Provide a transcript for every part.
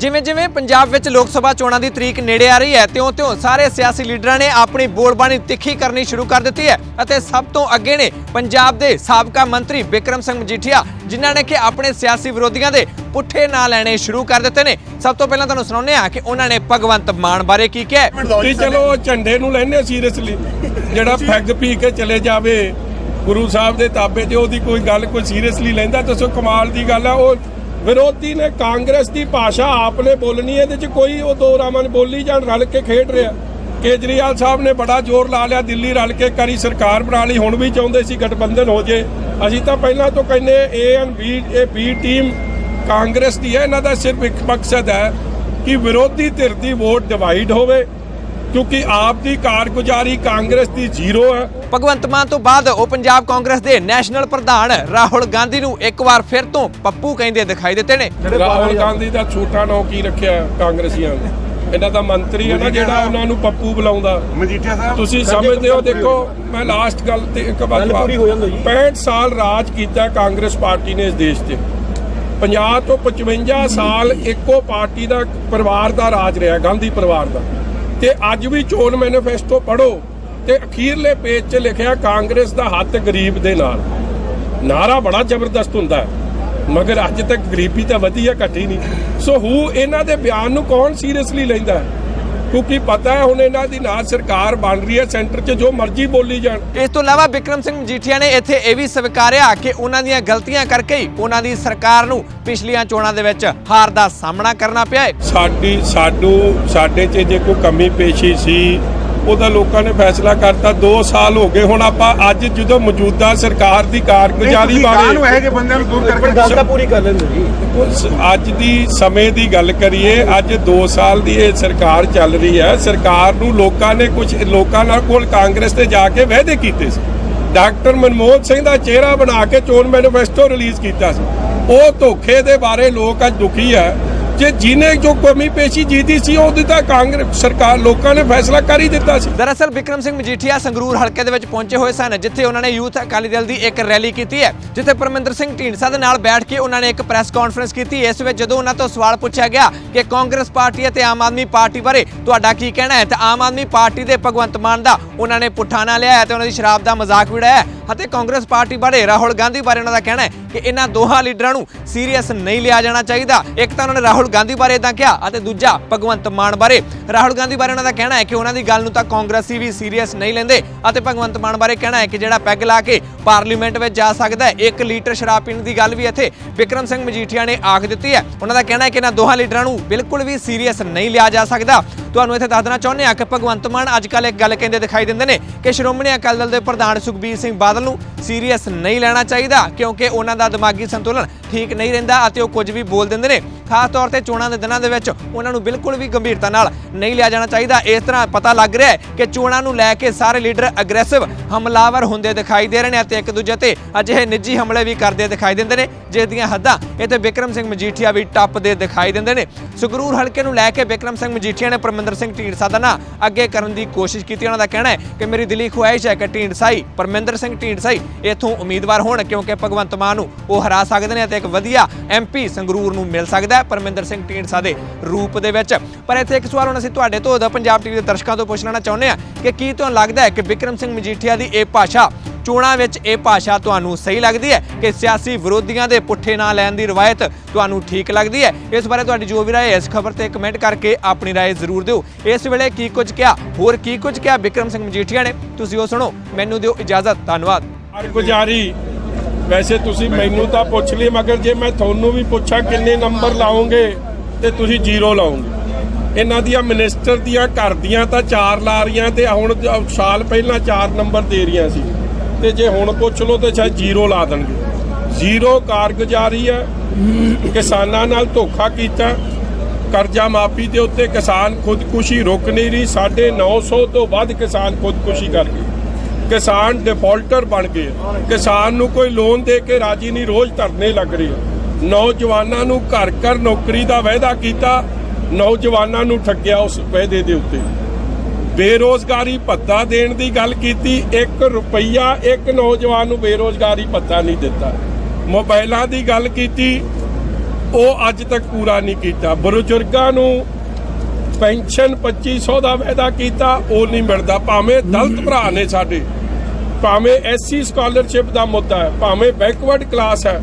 ਜਿਵੇਂ ਜਿਵੇਂ ਪੰਜਾਬ ਵਿੱਚ ਲੋਕ ਸਭਾ ਚੋਣਾਂ ਦੀ ਤਰੀਕ ਨੇੜੇ ਆ ਰਹੀ ਹੈ ਤਿਉਂ-ਤਿਉਂ ਸਾਰੇ ਸਿਆਸੀ ਲੀਡਰਾਂ ਨੇ ਆਪਣੀ ਬੋਲਬਾਣੀ ਤਿੱਖੀ ਕਰਨੀ ਸ਼ੁਰੂ ਕਰ ਦਿੱਤੀ ਹੈ ਅਤੇ ਸਭ ਤੋਂ ਅੱਗੇ ਨੇ ਪੰਜਾਬ ਦੇ ਸਾਬਕਾ ਮੰਤਰੀ ਬਿਕਰਮ ਸਿੰਘ ਮਜੀਠੀਆ, ਜਿਨ੍ਹਾਂ ਨੇ ਕਿ ਆਪਣੇ ਸਿਆਸੀ ਵਿਰੋਧੀਆਂ ਦੇ ਪੁੱਠੇ ਨਾਂ ਲੈਣੇ ਸ਼ੁਰੂ ਕਰ ਦਿੱਤੇ ਨੇ। ਸਭ ਤੋਂ ਪਹਿਲਾਂ ਤੁਹਾਨੂੰ ਸੁਣਾਉਂਦੇ ਆ ਕਿ ਉਹਨਾਂ ਨੇ ਭਗਵੰਤ ਮਾਨ ਬਾਰੇ ਕੀ ਕਿਹਾ ਕਿ ਚਲੋ ਝੰਡੇ ਨੂੰ ਲੈਣੇ ਸੀਰੀਅਸਲੀ, ਜਿਹੜਾ ਫੈਗ ਪੀ ਕੇ ਚਲੇ ਜਾਵੇ ਗੁਰੂ ਸਾਹਿਬ ਦੇ ਤਾਬੇ ਤੇ ਉਹਦੀ ਕੋਈ ਗੱਲ ਕੋਈ ਸੀਰੀਅਸਲੀ ਲੈਂਦਾ ਤਾਂ ਕਮਾਲ ਦੀ ਗੱਲ ਆ, ਉਹ ਵਿਰੋਧੀ ਨੇ ਕਾਂਗਰਸ ਦੀ ਭਾਸ਼ਾ ਆਪਨੇ ਬੋਲਣੀ ਹੈ, ਇਹਦੇ ਚ ਕੋਈ ਉਹ ਦੋ ਰਾਮਾਂ ਨੇ ਬੋਲੀ ਜਾਂ ਰਲ ਕੇ ਖੇਡ ਰਿਹਾ। ਕੇਜਰੀਵਾਲ ਸਾਹਿਬ ਨੇ ਬੜਾ ਜ਼ੋਰ ਲਾ ਲਿਆ, ਦਿੱਲੀ ਰਲ ਕੇ ਕਰੀ ਸਰਕਾਰ ਬਣਾ ਲਈ, ਹੁਣ ਵੀ ਚਾਹੁੰਦੇ ਸੀ ਗਠਬੰਧਨ ਹੋ ਜੇ। ਅਸੀਂ ਤਾਂ ਪਹਿਲਾਂ ਤੋਂ ਕਹਿੰਦੇ ਏ ਐਂਡ ਬੀ ਇਹ ਬੀ ਟੀਮ ਕਾਂਗਰਸ ਦੀ ਹੈ, ਇਹਨਾਂ ਦਾ ਸਿਰਫ ਇੱਕ ਮਕਸਦ ਹੈ ਕਿ ਵਿਰੋਧੀ ਧਿਰ ਦੀ ਵੋਟ ਡਿਵਾਈਡ ਹੋਵੇ, ਕਿਉਂਕਿ ਆਪ ਦੀ ਕਾਰਗੁਜ਼ਾਰੀ ਕਾਂਗਰਸ ਦੀ ਜ਼ੀਰੋ ਹੈ। ਭਗਵੰਤ ਮਾਨ ਤੋਂ ਬਾਅਦ ਉਹ ਪੰਜਾਬ ਕਾਂਗਰਸ ਦੇ ਨੈਸ਼ਨਲ ਪ੍ਰਧਾਨ ਰਾਹੁਲ ਗਾਂਧੀ ਨੂੰ ਇੱਕ ਵਾਰ ਫਿਰ ਤੋਂ ਪੱਪੂ ਕਹਿੰਦੇ ਦਿਖਾਈ ਦਿੱਤੇ ਨੇ। ਰਾਹੁਲ ਗਾਂਧੀ ਦਾ ਛੋਟਾ ਨਾਂ ਕੀ ਰੱਖਿਆ ਕਾਂਗਰਸੀਆਂ ਨੇ? ਇਹਨਾਂ ਦਾ ਮੰਤਰੀ ਹੈ ਨਾ ਜਿਹੜਾ ਉਹਨਾਂ ਨੂੰ ਪੱਪੂ ਬੁਲਾਉਂਦਾ। ਮਜੀਠੀਆ ਸਾਹਿਬ। ਤੁਸੀਂ ਸਮਝਦੇ ਹੋ ਦੇਖੋ ਮੈਂ ਲਾਸਟ ਗੱਲ ਤੇ ਇੱਕ ਵਾਰ ਗੱਲ ਪੂਰੀ ਹੋ ਜਾਂਦਾ ਜੀ। 65 ਸਾਲ ਰਾਜ ਕੀਤਾ ਕਾਂਗਰਸ ਪਾਰਟੀ ਨੇ ਇਸ ਦੇਸ਼ ਤੇ। 50 ਤੋਂ 55 ਸਾਲ ਇੱਕੋ ਪਾਰਟੀ ਦਾ ਪਰਿਵਾਰ ਦਾ ਰਾਜ ਰਿਹਾ ਗਾਂਧੀ ਪਰਿਵਾਰ ਦਾ। ਤੇ ਅੱਜ ਵੀ ਚੋਣ ਮੈਨੀਫੈਸਟੋ ਪੜੋ ਤੇ ਅਖੀਰਲੇ ਪੇਜ 'ਚ ਲਿਖਿਆ ਕਾਂਗਰਸ ਦਾ ਹੱਥ ਗਰੀਬ ਦੇ ਨਾਲ। ਨਾਰਾ ਬੜਾ ਜ਼ਬਰਦਸਤ ਹੁੰਦਾ ਹੈ ਮਗਰ ਅੱਜ ਤੱਕ ਗਰੀਬੀ ਤਾਂ ਵਧੀ ਹੈ ਘਟੀ ਨਹੀਂ। ਸੋ ਹੂ ਇਹਨਾਂ ਦੇ ਬਿਆਨ ਨੂੰ ਕੌਣ ਸੀਰੀਅਸਲੀ ਲੈਂਦਾ ਹੈ? ਕਿਉਂਕਿ ਪਤਾ ਹੈ ਹੁਣ ਇਹਨਾਂ ਦੀ ਨਾ ਸਰਕਾਰ ਬਣ ਰਹੀ ਹੈ ਸੈਂਟਰ 'ਚ ਜੋ ਮਰਜ਼ੀ ਬੋਲੀ ਜਾਣ। ਇਸ ਤੋਂ ਇਲਾਵਾ ਬਿਕਰਮ ਸਿੰਘ ਮਜੀਠੀਆ ਨੇ ਇੱਥੇ ਇਹ ਵੀ ਸਵੀਕਾਰਿਆ ਕਿ ਉਹਨਾਂ ਦੀਆਂ ਗਲਤੀਆਂ ਕਰਕੇ ਹੀ ਉਹਨਾਂ ਦੀ ਸਰਕਾਰ ਨੂੰ ਪਿਛਲੀਆਂ ਚੋਣਾਂ ਦੇ ਵਿੱਚ ਹਾਰ ਦਾ ਸਾਹਮਣਾ ਕਰਨਾ ਪਿਆ ਹੈ। ਸਾਡੀ ਸਾਡੂ ਸਾਡੇ 'ਚ ਜੇ ਕੋਈ ਕਮੀ ਪੇਸ਼ੀ ਸੀ ਉਹਦਾ ਲੋਕਾਂ ਨੇ ਫੈਸਲਾ ਕਰਤਾ 2 ਸਾਲ ਹੋ ਗਏ। ਹੁਣ ਆਪਾਂ ਅੱਜ ਜਦੋਂ ਮੌਜੂਦਾ ਸਰਕਾਰ ਦੀ ਕਾਰਗੁਜ਼ਾਰੀ ਨੂੰ ਬਾਰੇ ਇਹੋ ਜਿਹੇ ਬੰਦਿਆਂ ਨੂੰ ਦੂਰ ਕਰਕੇ ਗੱਲ ਤਾਂ ਪੂਰੀ ਕਰ ਲੈਂਦੇ ਜੀ। ਅੱਜ ਦੀ ਸਮੇਂ ਦੀ ਗੱਲ ਕਰੀਏ ਅੱਜ 2 ਸਾਲ ਦੀ ਇਹ ਸਰਕਾਰ ਚੱਲ ਰਹੀ ਹੈ। ਸਰਕਾਰ ਨੂੰ ਲੋਕਾਂ ਨੇ ਕੁਝ ਲੋਕਾਂ ਨਾਲ ਕੋਲ ਕਾਂਗਰਸ ਤੇ ਜਾ ਕੇ ਵਾਅਦੇ ਕੀਤੇ ਸੀ। ਡਾਕਟਰ ਮਨਮੋਹਨ ਸਿੰਘ ਦਾ ਚਿਹਰਾ ਬਣਾ ਕੇ ਚੋਣ ਮੈਨੀਫੈਸਟੋ ਰਿਲੀਜ਼ ਕੀਤਾ ਸੀ। ਉਹ ਧੋਖੇ ਦੇ ਬਾਰੇ ਲੋਕ ਅੱਜ ਦੁਖੀ ਹੈ। ਜੇ ਜਿਹਨੇ ਜੋ ਕਮੀ ਪੇਸ਼ੀ ਜੀਤੀ ਸੀ ਉਹਦੀ ਤਾਂ ਕਾਂਗਰਸ ਸਰਕਾਰ, ਲੋਕਾਂ ਨੇ ਫੈਸਲਾ ਕਰ ਹੀ ਦਿੱਤਾ ਸੀ। ਦਰਅਸਲ ਬਿਕਰਮ ਸਿੰਘ ਮਜੀਠੀਆ ਸੰਗਰੂਰ ਹਲਕੇ ਦੇ ਵਿੱਚ ਪਹੁੰਚੇ ਹੋਏ ਸਨ, ਜਿੱਥੇ ਉਹਨਾਂ ਨੇ ਯੂਥ ਅਕਾਲੀ ਦਲ ਦੀ ਇੱਕ ਰੈਲੀ ਕੀਤੀ ਹੈ, ਜਿੱਥੇ ਪਰਮਿੰਦਰ ਸਿੰਘ ਢੀਂਡਸਾ ਦੇ ਨਾਲ ਬੈਠ ਕੇ ਉਹਨਾਂ ਨੇ ਇੱਕ ਪ੍ਰੈਸ ਕਾਨਫਰੰਸ ਕੀਤੀ। ਇਸ ਵਿੱਚ ਜਦੋਂ ਉਹਨਾਂ ਤੋਂ ਸਵਾਲ ਪੁੱਛਿਆ ਗਿਆ ਕਿ ਕਾਂਗਰਸ ਪਾਰਟੀ ਅਤੇ ਆਮ ਆਦਮੀ ਪਾਰਟੀ ਬਾਰੇ ਤੁਹਾਡਾ ਕੀ ਕਹਿਣਾ ਹੈ, ਤਾਂ ਆਮ ਆਦਮੀ ਪਾਰਟੀ ਦੇ ਭਗਵੰਤ ਮਾਨ ਦਾ ਉਹਨਾਂ ਨੇ ਪੁੱਠਾ ਨਾਂ ਲਿਆ ਹੈ ਤੇ ਉਹਨਾਂ ਦੀ ਸ਼ਰਾਬ ਦਾ ਮਜ਼ਾਕ ਵੀ ਉਡਾਇਆ ਹੈ। ਅਤੇ ਕਾਂਗਰਸ ਪਾਰਟੀ ਬਾਰੇ ਰਾਹੁਲ ਗਾਂਧੀ ਬਾਰੇ ਉਹਨਾਂ ਦਾ ਕਹਿਣਾ ਹੈ ਕਿ ਇਹਨਾਂ ਦੋਹਾਂ ਲੀਡਰਾਂ ਨੂੰ ਸੀਰੀਅਸ ਨਹੀਂ ਲਿਆ ਜਾਣਾ ਚਾਹੀਦਾ। ਇੱਕ ਤਾਂ ਉਹਨਾਂ ਨੇ ਰਾਹੁਲ ਗਾਂਧੀ ਬਾਰੇ ਇਦਾਂ ਕਿਹਾ ਅਤੇ ਦੂਜਾ ਭਗਵੰਤ ਮਾਨ ਬਾਰੇ। ਰਾਹੁਲ ਗਾਂਧੀ ਬਾਰੇ ਉਹਨਾਂ ਦਾ ਕਹਿਣਾ ਹੈ ਕਿ ਉਹਨਾਂ ਦੀ ਗੱਲ ਨੂੰ ਤਾਂ ਕਾਂਗਰਸੀ ਵੀ ਸੀਰੀਅਸ ਨਹੀਂ ਲੈਂਦੇ ਅਤੇ ਭਗਵੰਤ ਮਾਨ ਬਾਰੇ ਕਹਿਣਾ ਹੈ ਕਿ ਜਿਹੜਾ ਪੈਗ ਲਾ ਕੇ ਪਾਰਲੀਮੈਂਟ ਵਿੱਚ ਜਾ ਸਕਦਾ ਹੈ 1 ਲੀਟਰ ਸ਼ਰਾਬ ਪੀਣ ਦੀ ਗੱਲ ਵੀ ਇੱਥੇ ਵਿਕਰਮ ਸਿੰਘ ਮਜੀਠੀਆ ਨੇ ਆਖ ਦਿੱਤੀ ਹੈ। ਉਹਨਾਂ ਦਾ ਕਹਿਣਾ ਹੈ ਕਿ ਇਹਨਾਂ ਦੋਹਾਂ ਲੀਡਰਾਂ ਨੂੰ ਬਿਲਕੁਲ ਵੀ ਸੀਰੀਅਸ ਨਹੀਂ ਲਿਆ ਜਾ ਸਕਦਾ। ਤੁਹਾਨੂੰ ਇੱਥੇ ਦੱਸ ਦੇਣਾ ਚਾਹੁੰਦੇ ਹਾਂ ਕਿ ਭਗਵੰਤ ਮਾਨ ਅੱਜ ਕੱਲ੍ਹ ਇੱਕ ਗੱਲ ਕਹਿੰਦੇ ਦਿਖਾਈ ਦਿੰਦੇ ਨੇ ਕਿ ਸ਼੍ਰੋਮਣੀ ਅਕਾਲੀ ਦਲ ਦੇ ਪ੍ਰਧਾਨ ਸੁਖਬੀਰ ਸਿੰਘ ਬਾਦਲ ਨੂੰ ਸੀਰੀਅਸ ਨਹੀਂ ਲੈਣਾ ਚਾਹੀਦਾ ਕਿਉਂਕਿ ਉਹਨਾਂ ਦਾ ਦਿਮਾਗੀ ਸੰਤੁਲਨ ਠੀਕ ਨਹੀਂ ਰਹਿੰਦਾ ਅਤੇ ਉਹ ਕੁਝ ਵੀ ਬੋਲ ਦਿੰਦੇ ਨੇ। ਖਾਸ ਤੌਰ ਤੇ ਚੋਣਾਂ ਦੇ ਦਿਨਾਂ ਦੇ ਵਿੱਚ ਉਹਨਾਂ ਨੂੰ ਬਿਲਕੁਲ ਵੀ ਗੰਭੀਰਤਾ ਨਾਲ ਨਹੀਂ ਲਿਆ ਜਾਣਾ ਚਾਹੀਦਾ। ਇਸ ਤਰ੍ਹਾਂ ਪਤਾ ਲੱਗ ਰਿਹਾ ਹੈ ਕਿ ਚੋਣਾਂ ਨੂੰ ਲੈ ਕੇ ਸਾਰੇ ਲੀਡਰ ਅਗਰੈਸਿਵ, ਹਮਲਾਵਰ ਹੁੰਦੇ ਦਿਖਾਈ ਦੇ ਰਹੇ ਨੇ ਅਤੇ ਇੱਕ ਦੂਜੇ ਤੇ ਅਜਿਹੇ ਨਿੱਜੀ ਹਮਲੇ ਵੀ ਕਰਦੇ ਦਿਖਾਈ ਦਿੰਦੇ ਨੇ, ਜਿਸ ਦੀਆਂ ਹੱਦਾਂ ਇੱਥੇ ਬਿਕਰਮ ਸਿੰਘ ਮਜੀਠੀਆ ਵੀ ਟੱਪਦੇ ਦਿਖਾਈ ਦਿੰਦੇ ਨੇ। ਸੁਗਰੂਰ ਹਲਕੇ ਨੂੰ ਲੈ ਕੇ ਬਿਕਰਮ ਸਿੰਘ ਮਜੀਠੀਆ ਨੇ ਪਰਮਿੰਦਰ ਸਿੰਘ ਢੀਂਡਸਾ ਦਾ ਨਾਂ ਅੱਗੇ ਕਰਨ ਦੀ ਕੋਸ਼ਿਸ਼ ਕੀਤੀ। ਉਹਨਾਂ ਦਾ ਕਹਿਣਾ ਹੈ ਕਿ ਮੇਰੀ ਦਿਲੀ ਖੁਆਇਸ਼ ਹੈ ਕਿ ਢੀਂਡਸਾਈ, ਪਰਮਿੰਦਰ ਸਿੰਘ ਢੀਂਡਸਾਈ ਇੱਥੋਂ ਉਮੀਦਵਾਰ ਹੋਣ, ਕਿਉਂਕਿ ਭਗਵੰਤ ਮਾਨ ਨੂੰ ਉਹ ਹਰਾ ਸਕਦੇ ਨੇ ਅਤੇ ਇੱਕ ਵਧੀਆ ਐਮਪੀ ਸੰਗਰੂਰ ਨੂੰ ਮਿਲ ਸਕਦਾ ਹੈ ਪਰਮਿੰਦਰ ਸਿੰਘ ਢੀਂਡਸਾ ਦੇ ਰੂਪ ਦੇ ਵਿੱਚ। ਪਰ ਇੱਥੇ ਇੱਕ ਸਵਾਲ ਹੁਣ ਅਸੀਂ ਤੁਹਾਡੇ ਤੋਂ ਪੰਜਾਬ ਟੀਵੀ ਦੇ ਦਰਸ਼ਕਾਂ ਤੋਂ ਪੁੱਛ ਚਾਹੁੰਦੇ ਹਾਂ ਕਿ ਕੀ ਤੁਹਾਨੂੰ ਲੱਗਦਾ ਹੈ ਕਿ ਬਿਕਰਮ ਸਿੰਘ ਮਜੀਠੀਆ ਦੀ ਇਹ ਭਾਸ਼ਾ ਚੋਣਾਂ ਵਿੱਚ ਇਹ ਭਾਸ਼ਾ ਤੁਹਾਨੂੰ ਸਹੀ ਲੱਗਦੀ ਹੈ ਕਿ ਸਿਆਸੀ ਵਿਰੋਧੀਆਂ ਦੇ ਪੁੱਠੇ ਨਾਂ ਲੈਣ ਦੀ ਰਵਾਇਤ ਤੁਹਾਨੂੰ ਠੀਕ ਲੱਗਦੀ ਹੈ? ਇਸ ਬਾਰੇ ਤੁਹਾਡੀ ਜੋ ਵੀ ਰਾਏ ਹੈ ਇਸ ਖਬਰ ਤੇ ਕਮੈਂਟ ਕਰਕੇ ਆਪਣੀ ਰਾਏ ਜ਼ਰੂਰ ਦਿਓ। ਇਸ ਵੇਲੇ ਕੀ ਕੁਝ ਕਿਹਾ, ਹੋਰ ਕੀ ਕੁਝ ਕਿਹਾ ਬਿਕਰਮ ਸਿੰਘ ਮਜੀਠੀਆ ਨੇ? ਤੁਸੀਂ ਉਹ ਸੁਣੋ, ਮੈਨੂੰ ਦਿਓ ਇਜਾਜ਼ਤ, ਧੰਨਵਾਦ। ਕਾਰਗੁਜ਼ਾਰੀ ਵੈਸੇ ਤੁਸੀਂ ਮੈਨੂੰ ਤਾਂ ਪੁੱਛ ਲਈ, ਮਗਰ ਜੇ ਮੈਂ ਤੁਹਾਨੂੰ ਵੀ ਪੁੱਛਾਂ ਕਿੰਨੇ ਨੰਬਰ ਲਾਓਗੇ ਤੇ ਤੁਸੀਂ ਜ਼ੀਰੋ ਲਾਓਗੇ ਇਹਨਾਂ ਦੀਆਂ ਮਿਨਿਸਟਰ ਦੀਆਂ ਘਰ ਦੀਆਂ ਤਾਂ ਚਾਰ ਲਾ ਰਹੀਆਂ ਤੇ ਹੁਣ ਸਾਲ ਪਹਿਲਾਂ ਚਾਰ ਨੰਬਰ ਦੇ ਰਹੀਆਂ ਸੀ। ਤੇ ਜੇ ਹੁਣ ਪੁੱਛ ਲਓ ਤੇ ਸ਼ਾਇਦ ਜ਼ੀਰੋ ਲਾ ਦੇਣਗੇ। ਜ਼ੀਰੋ ਕਾਰਗੁਜ਼ਾਰੀ ਹੈ ਕਿਸਾਨਾਂ ਨਾਲ ਧੋਖਾ ਕੀਤਾ, ਕਰਜ਼ਾ ਮਾਫੀ ਦੇ ਉੱਤੇ ਕਿਸਾਨ ਖੁਦਕੁਸ਼ੀ ਰੁਕ ਨਹੀਂ ਰਹੀ 950 ਤੋਂ ਵੱਧ ਕਿਸਾਨ ਖੁਦਕੁਸ਼ੀ ਕਰ ਗਏ। ਕਿਸਾਨ ਡਿਫਾਲਟਰ ਬਣ ਗਏ ਕਿਸਾਨ ਨੂੰ ਕੋਈ ਲੋਨ ਦੇ ਕੇ ਰਾਜੀ ਨਹੀਂ, ਰੋਜ਼ ਧਰਨੇ ਲੱਗ ਰਹੇ ਨੌਜਵਾਨਾਂ ਨੂੰ ਘਰ ਘਰ ਨੌਕਰੀ ਦਾ ਵਾਅਦਾ ਕੀਤਾ, ਨੌਜਵਾਨਾਂ ਨੂੰ ਠੱਗਿਆ ਉਸ ਵਾਅਦੇ ਦੇ ਉੱਤੇ। ਬੇਰੋਜ਼ਗਾਰੀ ਭੱਤਾ ਦੇਣ ਦੀ ਗੱਲ ਕੀਤੀ 1 ਰੁਪਈਆ ਇੱਕ ਨੌਜਵਾਨ ਨੂੰ ਬੇਰੋਜ਼ਗਾਰੀ ਭੱਤਾ ਨਹੀਂ ਦਿੱਤਾ। ਮੋਬਾਈਲਾਂ ਦੀ ਗੱਲ ਕੀਤੀ, ਉਹ ਅੱਜ ਤੱਕ ਪੂਰਾ ਨਹੀਂ ਕੀਤਾ। ਬਜ਼ੁਰਗਾਂ ਨੂੰ ਪੈਨਸ਼ਨ 2500 ਦਾ ਵਾਅਦਾ ਕੀਤਾ, ਉਹ ਨਹੀਂ ਮਿਲਦਾ। ਭਾਵੇਂ ਦਲਤ ਭਰਾ ਨੇ ਸਾਡੇ। ਭਾਵੇਂ ਐਸਸੀ ਸਕਾਲਰਸ਼ਿਪ ਦਾ ਮੁੱਦਾ ਹੈ, ਭਾਵੇਂ ਬੈਕਵਰਡ ਕਲਾਸ ਹੈ,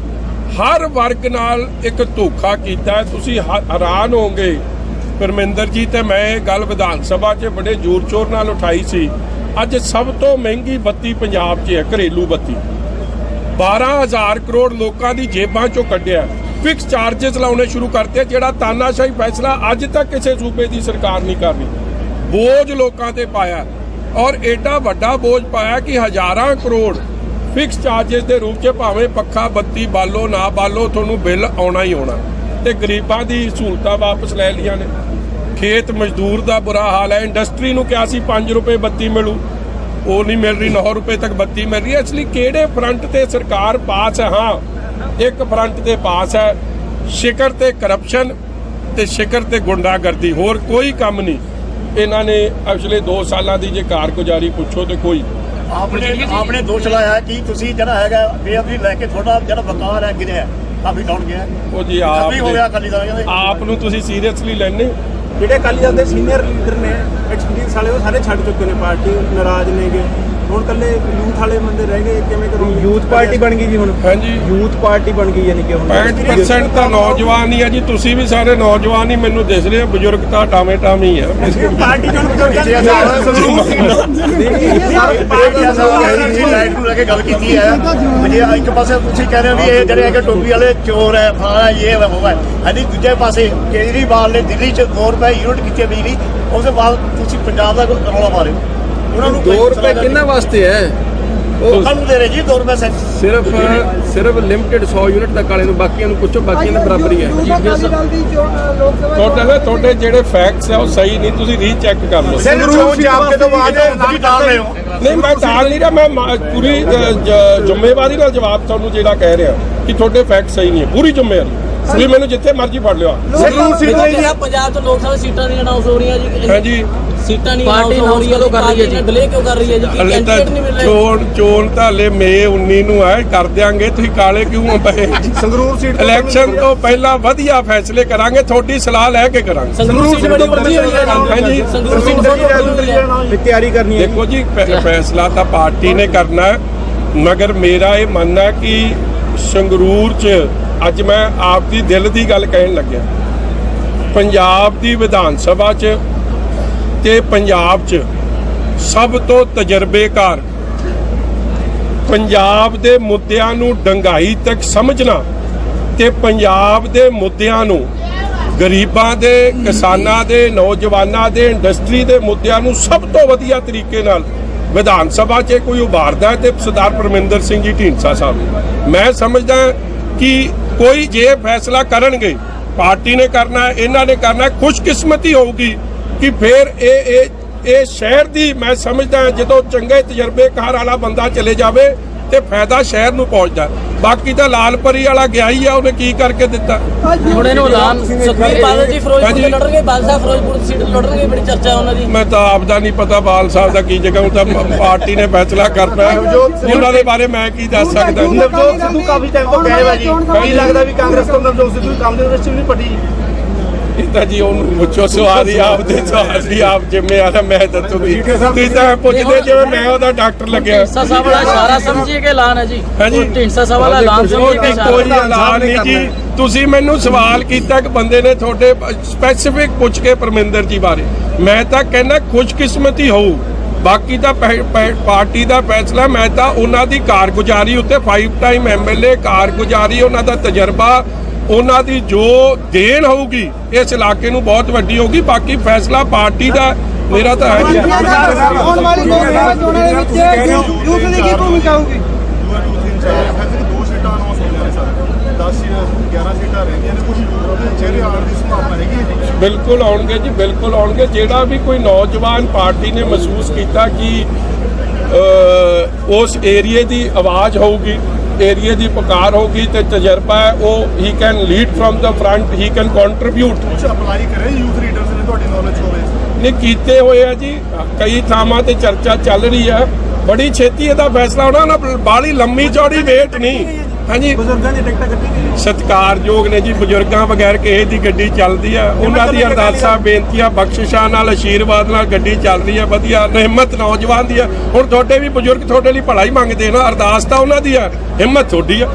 ਹਰ ਵਰਗ ਨਾਲ ਇੱਕ ਧੋਖਾ ਕੀਤਾ ਤੁਸੀਂ ਹੈਰਾਨ ਹੋਵੋਗੇ। ਪਰਮਿੰਦਰ ਜੀ, ਤੇ ਮੈਂ ਇਹ ਗੱਲ ਵਿਧਾਨ ਸਭਾ 'ਚ ਬੜੇ ਜ਼ੋਰ-ਸ਼ੋਰ ਨਾਲ ਉਠਾਈ ਸੀ। ਅੱਜ ਸਭ ਤੋਂ ਮਹਿੰਗੀ ਬੱਤੀ ਪੰਜਾਬ 'ਚ ਹੈ, ਘਰੇਲੂ ਬੱਤੀ। 12000 ਕਰੋੜ ਲੋਕਾਂ ਦੀ ਜੇਬਾਂ 'ਚੋਂ ਕੱਢਿਆ ਫਿਕਸ ਚਾਰजेस ਲਾਉਣੇ ਸ਼ੁਰੂ ਕਰਤੇ, ਜਿਹੜਾ ਤਾਨਾਸ਼ਾਹੀ ਫੈਸਲਾ ਅੱਜ ਤੱਕ ਕਿਸੇ ਸੂਬੇ ਦੀ ਸਰਕਾਰ ਨਹੀਂ ਕਰ ਰਹੀ। ਬੋਝ ਲੋਕਾਂ ਤੇ ਪਾਇਆ ਔਰ ਐਡਾ ਵੱਡਾ ਬੋਝ ਪਾਇਆ ਕਿ ਹਜ਼ਾਰਾਂ ਕਰੋੜ ਫਿਕਸ ਚਾਰजेस ਦੇ ਰੂਪ 'ਚ ਭਾਵੇਂ ਪੱਖਾ, ਬੱਤੀ, ਬਾਲੋ, ਨਾ ਬਾਲੋ, ਤੁਹਾਨੂੰ ਬਿੱਲ ਆਉਣਾ ਹੀ ਆਉਣਾ। ਤੇ ਗਰੀਬਾਂ ਦੀ ਸਹੂਲਤਾਂ ਵਾਪਸ ਲੈ ਲੀਆਂ ਨੇ। ਖੇਤ ਮਜ਼ਦੂਰ ਦਾ ਬੁਰਾ ਹਾਲ ਹੈ। ਇੰਡਸਟਰੀ ਨੂੰ ਕਿਹਾ ਸੀ 5 ਰੁਪਏ ਬੱਤੀ ਮਿਲੂ। ਉਹ ਨਹੀਂ ਮਿਲ ਰਹੀ 9 ਰੁਪਏ ਤੱਕ ਬੱਤੀ ਮਿਲ ਰਹੀ ਹੈ। ਇਸ ਲਈ ਕਿਹੜੇ ਫਰੰਟ ਤੇ ਸਰਕਾਰ ਪਾਸ ਹੈ? ਹਾਂ, ਇੱਕ ਫਰੰਟ ਤੇ ਪਾਸ ਹੈ। ਸ਼ਿਖਰ ਤੇ ਕਰਪਸ਼ਨ ਤੇ ਸ਼ਿਖਰ ਤੇ ਗੁੰਡਾਗਰਦੀ। ਹੋਰ ਕੋਈ ਕੰਮ ਨਹੀਂ। ਇਹਨਾਂ ਨੇ ਪਿਛਲੇ 2 ਸਾਲਾਂ ਦੀ ਜੇ ਕਾਰਗੁਜ਼ਾਰੀ ਪੁੱਛੋ ਤੇ ਕੋਈ ਆਪਨੇ ਆਪਨੇ ਦੋਸ਼ ਲਾਇਆ ਕਿ ਤੁਸੀਂ ਜਿਹੜਾ ਹੈਗਾ ਬੇਅਦਬੀ ਲੈ ਕੇ ਤੁਹਾਡਾ ਜਿਹੜਾ ਵਕਾਰ ਹੈ ਗਿਰਿਆ ਕਾਫੀ ਡਾਊਨ ਗਿਆ। ਉਹ ਜੀ ਆਪ ਹੋ ਗਿਆ ਅਕਾਲੀ ਦਲ ਆਪ ਨੂੰ ਤੁਸੀਂ ਸੀਰੀਅਸਲੀ ਲੈਣੇ ਜਿਹੜੇ ਅਕਾਲੀ ਦਲ ਦੇ ਸੀਨੀਅਰ ਲੀਡਰ ਨੇ ਐਕਸਪੀਰੀਅੰਸ ਵਾਲੇ ਉਹ ਸਾਰੇ ਛੱਡ ਚੁੱਕੇ ਨੇ ਪਾਰਟੀ ਨਾਰਾਜ਼ ਨੇਗੇ। ਹੁਣ ਕੱਲੇ ਯੂਥ ਵਾਲੇ ਬੰਦੇ ਰਹਿ ਗਏ ਕਿਵੇਂ ਕਰੋਗੇ? ਯੂਥ ਪਾਰਟੀ ਬਣ ਗਈ ਜੀ ਹੁਣ। ਹਾਂਜੀ। ਯੂਥ ਪਾਰਟੀ ਬਣ ਗਈ ਯਾਨੀ ਕਿ ਹੁਣ। 65% ਤਾਂ ਨੌਜਵਾਨ ਹੀ ਆ ਜੀ। ਤੁਸੀਂ ਵੀ ਸਾਰੇ ਨੌਜਵਾਨ ਹੀ ਮੈਨੂੰ ਦਿਸ ਰਹੇ ਹੋ। ਬਜ਼ੁਰਗ ਤਾਂ ਟਾਵੇਂ ਟਾਵੇਂ ਹੀ ਆ ਪਾਰਟੀ ਚੋਂ ਸਾਲ ਜੀ ਲਾਈਟ ਨੂੰ ਲੈ ਕੇ ਗੱਲ ਕੀਤੀ ਹੈ। ਜੇ ਇੱਕ ਪਾਸੇ ਤੁਸੀਂ ਕਹਿ ਰਹੇ ਹੋ ਵੀ ਇਹ ਜਿਹੜੇ ਹੈਗੇ ਟੋਪੀ ਵਾਲੇ ਚੋਰ ਹੈ ਫਾਣਾ ਇਹ ਹੈ ਉਹ ਹੈ। ਹਾਂਜੀ ਦੂਜੇ ਪਾਸੇ ਕੇਜਰੀਵਾਲ ਨੇ ਦਿੱਲੀ 'ਚ 2 ਰੁਪਏ ਯੂਨਿਟ ਕੀਤੀ ਹੈ ਬਿਜਲੀ ਉਸ ਤੋਂ ਬਾਅਦ ਤੁਸੀਂ ਪੰਜਾਬ ਦਾ ਰੌਲਾ ਮਾਰੇ ਉਹਨਾਂ ਨੂੰ 2 ਰੁਪਏ ਕਿੰਨਾ ਵਾਸਤੇ ਹੈ? ਲੋਕਾਂ ਨੂੰ ਦੇ ਰਹੇ ਜੀ 2 ਰੁਪਏ ਸੈਂਟ। ਸਿਰਫ ਸਿਰਫ ਲਿਮਟਿਡ 100 ਯੂਨਿਟ ਤੱਕ ਵਾਲੇ ਨੂੰ ਬਾਕੀਆਂ ਨੂੰ ਪੁੱਛੋ ਬਾਕੀਆਂ ਦੇ ਬਰਾਬਰ ਹੀ ਹੈ। ਤੁਹਾਡੇ ਨਾ ਤੁਹਾਡੇ ਜਿਹੜੇ ਫੈਕਟਸ ਆ ਉਹ ਸਹੀ ਨਹੀਂ ਤੁਸੀਂ ਰੀਚੈੱਕ ਕਰ ਲਓ। ਸੰਗਰੂਰ ਚ ਆਪਕੇ ਤੋਂ ਬਾਅਦ ਤੁਸੀਂ ਡਾਲ ਰਹੇ ਹੋ। ਨਹੀਂ ਮੈਂ ਟਾਲ ਨਹੀਂ ਰਿਹਾ ਮੈਂ ਪੂਰੀ ਜ਼ਿੰਮੇਵਾਰੀ ਨਾਲ ਜਵਾਬ ਤੁਹਾਨੂੰ ਜਿਹੜਾ ਕਹਿ ਰਿਹਾ ਕਿ ਤੁਹਾਡੇ ਫੈਕਟ ਸਹੀ ਨਹੀਂ ਹੈ ਪੂਰੀ ਜ਼ਿੰਮੇਵਾਰੀ। ਤੁਸੀਂ ਮੈਨੂੰ ਜਿੱਥੇ ਮਰਜ਼ੀ ਫੜ ਲਿਓ। ਸੰਗਰੂਰ ਸੀਟ ਲਈ ਪੰਜਾਬ ਪੰਜਾਬ ਤੋਂ ਲੋਕ ਸਭਾ ਸੀਟਾਂ ਨਹੀਂ ਅਨਾਉਂਸ ਹੋ ਰਹੀਆਂ ਜੀ। ਹਾਂਜੀ। ਸੀਟਾਂ ਨਹੀਂ ਪਾਰਟੀ ਹੋ ਕਰ ਰਹੀ ਹੈ ਜੀ? ਡਿਲੇ ਕਿਉਂ ਕਰ ਰਹੀ ਹੈ ਜੀ? ਕਿ ਕੈਂਡੀਡੇਟ ਨਹੀਂ ਮਿਲ ਰਹੇ? ਚੋਣ ਚੋਣ ਤਾਂ ਹਲੇ ਮਈ 19 ਨੂੰ ਹੈ। ਕਰ ਦਿਆਂਗੇ। ਤੁਸੀਂ ਕਾਲੇ ਕਿਉਂ ਪਏ? ਸੰਗਰੂਰ ਸੀਟ ਇਲੈਕਸ਼ਨ ਤੋਂ ਪਹਿਲਾਂ ਵਧੀਆ ਫੈਸਲੇ ਕਰਾਂਗੇ। ਤੁਹਾਡੀ ਸਲਾਹ ਲੈ ਕੇ ਕਰਾਂਗੇ। ਸੰਗਰੂਰ ਸੀਟ ਬੜੀ ਵੱਡੀ ਹੋਈ ਹੈ ਹਾਂਜੀ। ਸੰਗਰੂਰ ਸੀਟ ਹੈ। ਤਿਆਰੀ ਕਰਨੀ ਹੈ ਦੇਖੋ ਜੀ ਫੈਸਲਾ ਤਾਂ ਪਾਰਟੀ ਨੇ ਕਰਨਾ ਹੈ। ਮਗਰ ਮੇਰਾ ਇਹ ਮੰਨਣਾ ਹੈ ਕਿ ਸੰਗਰੂਰ 'ਚ ਅੱਜ ਮੈਂ ਆਪ ਦੀ ਦਿਲ ਦੀ ਗੱਲ ਕਹਿਣ ਲੱਗਿਆ। ਪੰਜਾਬ ਦੀ ਵਿਧਾਨ ਸਭਾ 'ਚ ਤੇ ਪੰਜਾਬ 'ਚ ਸਭ ਤੋਂ ਤਜਰਬੇਕਾਰ ਪੰਜਾਬ ਦੇ ਮੁੱਦਿਆਂ ਨੂੰ ਡੰਗਾਈ ਤੱਕ ਸਮਝਣਾ ਤੇ ਪੰਜਾਬ ਦੇ ਮੁੱਦਿਆਂ ਨੂੰ ਗਰੀਬਾਂ ਦੇ, ਕਿਸਾਨਾਂ ਦੇ, ਨੌਜਵਾਨਾਂ ਦੇ, ਇੰਡਸਟਰੀ ਦੇ ਮੁੱਦਿਆਂ ਨੂੰ ਸਭ ਤੋਂ ਵਧੀਆ ਤਰੀਕੇ ਨਾਲ ਵਿਧਾਨ ਸਭਾ 'ਚ ਕੋਈ ਉਭਾਰਦਾ ਹੈ ਤੇ ਸਰਦਾਰ ਪਰਮਿੰਦਰ ਸਿੰਘ ਜੀ ਢੀਂਡਸਾ ਸਾਹਿਬ। ਮੈਂ ਸਮਝਦਾ ਕਿ ਕੋਈ ਜੇ ਫੈਸਲਾ ਕਰਨਗੇ, ਪਾਰਟੀ ਨੇ ਕਰਨਾ, ਇਹਨਾਂ ਨੇ ਕਰਨਾ, ਖੁਸ਼ਕਿਸਮਤੀ ਹੋਊਗੀ ਕਿ ਫਿਰ ਇਹ ਇਹ ਇਹ ਸ਼ਹਿਰ ਦੀ ਮੈਂ ਸਮਝਦਾ ਜਦੋਂ ਚੰਗੇ ਤਜਰਬੇਕਾਰ ਵਾਲਾ ਬੰਦਾ ਚਲੇ ਜਾਵੇ ਤੇ ਫਾਇਦਾ ਸ਼ਹਿਰ ਨੂੰ ਪਹੁੰਚਦਾ। ਬਾਕੀ ਤਾਂ ਲਾਲਪਰੀ ਵਾਲਾ ਗਿਆ ਹੀ ਆ ਉਹਨੇ ਕੀ ਕਰਕੇ ਦਿੱਤਾ? ਹੁਣ ਇਹਨੂੰ ਐਲਾਨ ਸੁਖਬੀਰ ਬਾਦਲ ਜੀ ਫਿਰੋਜ਼ਪੁਰ। ਤੋਂ ਲੜਨਗੇ ਬਾਦਲ ਸਾਹਿਬ ਫਿਰੋਜ਼ਪੁਰ ਦੀ ਸੀਟ ਲੜਨਗੇ ਬੜੀ ਚਰਚਾ ਉਹਨਾਂ ਦੀ। ਮੈਂ ਤਾਂ ਆਪ ਦਾ ਨਹੀਂ ਪਤਾ ਬਾਲ ਸਾਹਿਬ ਦਾ ਕੀ ਜਗ੍ਹਾ ਉਹ ਤਾਂ ਪਾਰਟੀ ਨੇ ਫੈਸਲਾ ਕਰਨਾ ਹੈ। ਉਹਨਾਂ ਦੇ ਬਾਰੇ ਮੈਂ ਕੀ ਦੱਸ ਸਕਦਾ? ਨਵਜੋਤ ਸਿੱਧੂ ਕਾਫੀ ਟਾਈਮ ਤੋਂ ਗਾਇਬ ਹੈ ਜੀ। ਕੀ ਲੱਗਦਾ ਵੀ ਕਾਂਗਰਸ ਤੋਂ ਨਵਜੋਤ ਸਿੱਧੂ ਦੀ ਕੰਮ ਦੇ ਵਿੱਚ ਵੀ ਨਹੀਂ ਪੱਟੀ ਇਹ ਤਾਂ ਜੀ ਉਹਨੂੰ ਪੁੱਛੋ ਸਵਾਲ ਹੀ ਆਪ ਦੇ ਸਵਾਲ ਹੀ ਆਪ ਜ਼ਿੰਮੇਵਾਰ ਆ ਮੈਂ ਦੱਸੂਗੀ ਤੁਸੀਂ ਤਾਂ ਪੁੱਛਦੇ ਜਿਵੇਂ ਮੈਂ ਉਹਦਾ ਡਾਕਟਰ ਲੱਗਿਆ। ਢੀਂਡਸਾ ਸਾਹਿਬ ਵਾਲਾ ਇਸ਼ਾਰਾ ਸਮਝੀਏ ਕਿ ਐਲਾਨ ਹੈ ਜੀ? ਹਾਂਜੀ। ਢੀਂਡਸਾ ਸਾਹਿਬ ਵਾਲਾ ਐਲਾਨ ਸਮਝੀਏ ਕਿ ਕੋਈ ਐਲਾਨ ਨਹੀਂ ਜੀ। ਤੁਸੀਂ ਮੈਨੂੰ ਸਵਾਲ ਕੀਤਾ ਕਿ ਬੰਦੇ ਨੇ ਤੁਹਾਡੇ ਸਪੈਸੀਫਿਕ ਪੁੱਛ ਕੇ ਪਰਮਿੰਦਰ ਜੀ ਬਾਰੇ। ਮੈਂ ਤਾਂ ਕਹਿੰਦਾ ਖੁਸ਼ਕਿਸਮਤੀ ਹੋਊ। ਬਾਕੀ ਤਾਂ ਪਾਰਟੀ ਦਾ ਫੈਸਲਾ ਮੈਂ ਤਾਂ ਉਹਨਾਂ ਦੀ ਕਾਰਗੁਜ਼ਾਰੀ ਉੱਤੇ 5 ਟਾਈਮ ਐਮਐਲਏ ਕਾਰਗੁਜ਼ਾਰੀ ਉਹਨਾਂ ਦਾ ਤਜਰਬਾ ਉਹਨਾਂ ਦੀ ਜੋ ਦੇਣ ਹੋਊਗੀ ਇਸ ਇਲਾਕੇ ਨੂੰ ਬਹੁਤ ਵੱਡੀ ਹੋਊਗੀ। ਬਾਕੀ ਫੈਸਲਾ ਪਾਰਟੀ ਦਾ ਮੇਰਾ ਤਾਂ ਹੈ। ਜੀ। ਆਉਣ ਵਾਲੀ ਲੋਕ ਸਭਾ ਚੋਣਾਂ ਦੇ ਵਿੱਚ ਯੂਥ ਦੀ ਕੀ ਭੂਮਿਕਾ ਹੋਊਗੀ? ਦੋ ਸੀਟਾਂ ਅਨਾਉਂਸ ਹੋਈਆਂ ਨੇ ਸਰ 10 11 ਸੀਟਾਂ ਰਹਿੰਦੀਆਂ ਨੇ ਕੁਝ ਚਿਹਰੇ ਆਉਣ ਦੀ ਸੰਭਾਵਨਾ ਹੈਗੀ ਹੈ ਜੀ? ਬਿਲਕੁਲ ਆਉਣਗੇ ਜੀ ਬਿਲਕੁਲ ਆਉਣਗੇ। ਜਿਹੜਾ ਵੀ ਕੋਈ ਨੌਜਵਾਨ ਪਾਰਟੀ ਨੇ ਮਹਿਸੂਸ ਕੀਤਾ ਕਿ ਉਸ ਏਰੀਏ ਦੀ ਆਵਾਜ਼ ਹੋਊਗੀ ਏਰੀਏ ਦੀ ਪੁਕਾਰ ਹੋਊਗੀ ਤੇ ਤਜਰਬਾ ਹੈ ਉਹ ਹੀ can lead from the front he can contribute ਕੁਝ ਅਪਲਾਈ ਕਰੇ ਯੂਥ ਲੀਡਰਸ ਨੇ ਤੁਹਾਡੀ ਨੌਲੇਜ ਹੋਵੇ। ਨੇ ਕੀਤੇ ਹੋਏ ਆ ਜੀ ਕਈ ਥਾਵਾਂ ਤੇ ਚਰਚਾ ਚੱਲ ਰਹੀ ਹੈ ਬੜੀ ਛੇਤੀ ਇਹਦਾ ਫੈਸਲਾ ਹੋਣਾ ਨਾ ਬਾਲੀ ਲੰਮੀ ਚੌੜੀ ਵੇਟ ਨਹੀਂ। ਹਾਂਜੀ। ਬਜ਼ੁਰਗਾਂ ਦੀ ਟਿਕਟਾਂ ਕੱਟੀ ਗਈ ਸਤਿਕਾਰਯੋਗ ਨੇ ਜੀ ਬਜ਼ੁਰਗਾਂ ਬਗੈਰ ਕਿਸੇ ਦੀ ਗੱਡੀ ਚੱਲਦੀ ਆ। ਉਹਨਾਂ ਦੀ ਅਰਦਾਸਾਂ ਬੇਨਤੀਆਂ ਬਖਸ਼ਿਸ਼ਾਂ ਨਾਲ ਆਸ਼ੀਰਵਾਦ ਨਾਲ ਗੱਡੀ ਚੱਲ ਰਹੀ ਆ ਵਧੀਆ ਹਿੰਮਤ ਨੌਜਵਾਨ ਦੀ ਆ। ਹੁਣ ਤੁਹਾਡੇ ਵੀ ਬਜ਼ੁਰਗ ਤੁਹਾਡੇ ਲਈ ਭਲਾ ਹੀ ਮੰਗਦੇ ਨਾ ਅਰਦਾਸ ਤਾਂ ਉਹਨਾਂ ਦੀ ਆ ਹਿੰਮਤ ਤੁਹਾਡੀ ਆ।